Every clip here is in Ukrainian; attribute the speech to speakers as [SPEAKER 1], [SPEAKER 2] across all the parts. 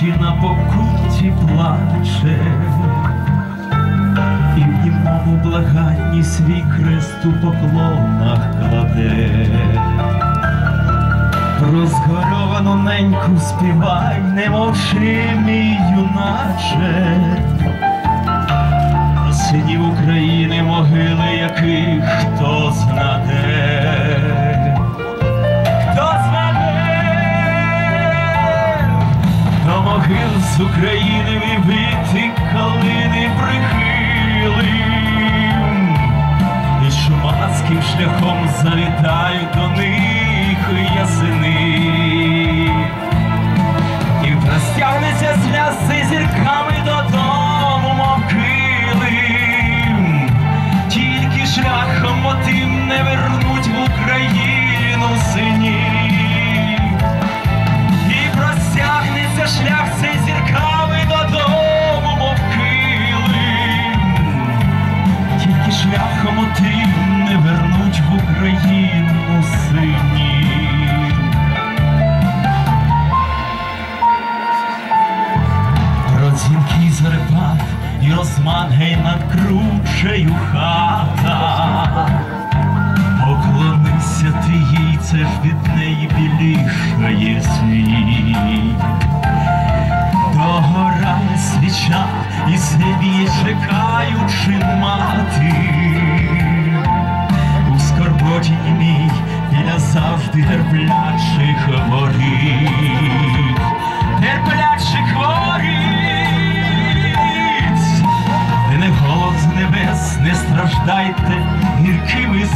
[SPEAKER 1] Ті на покуті плаче, і в німому благанні свій крест у поклонах кладе, Розгоровану неньку співай, не мовчи, мій юначе, синів України могили. З України віти калини прихилим, і шумацьким шляхом завітаю до і розмангай над кручею хата. Поклонися ти їй, це ж від неї білішає світ. Догорає свіча і собі чекаючи мати.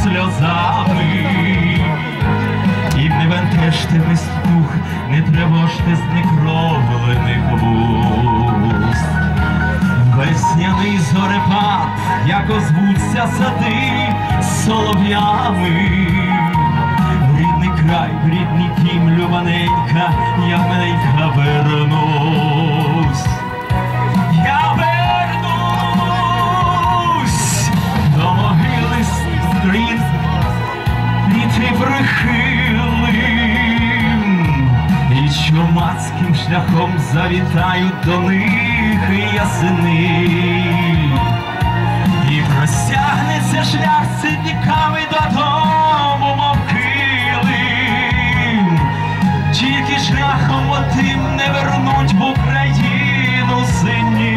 [SPEAKER 1] Сльозами. І не вентежте весь дух, не тривожте зникровлених вуст. Весняний зорепад, як озвуться сади солов'ями. І шляхом завітаю до них ясени. І простягнеться шлях сидниками додому, мов килим. Тільки шляхом отим не вернуть в Україну синів.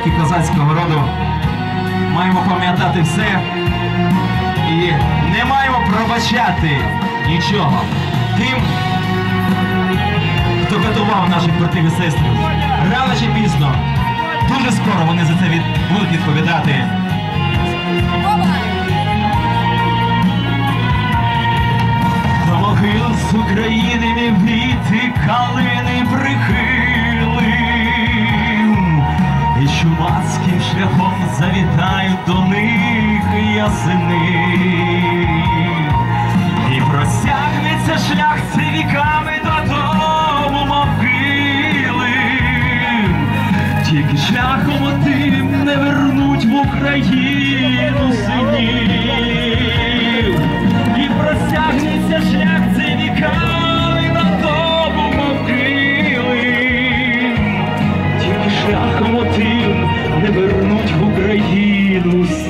[SPEAKER 1] Нащадки козацького роду, маємо пам'ятати все і не маємо пробачати нічого тим, хто катував наших братів і сестри. Рано чи пізно, дуже скоро вони за це від... будуть відповідати. До могил з України не віти них. І простягнеться шлях цей віками додому, мов килим. Тільки шляхом отим не вернуть в Україну синів. І простягнеться шлях цей віками додому, мов килим. Тільки шляхом отим не вернуть в Україну синів.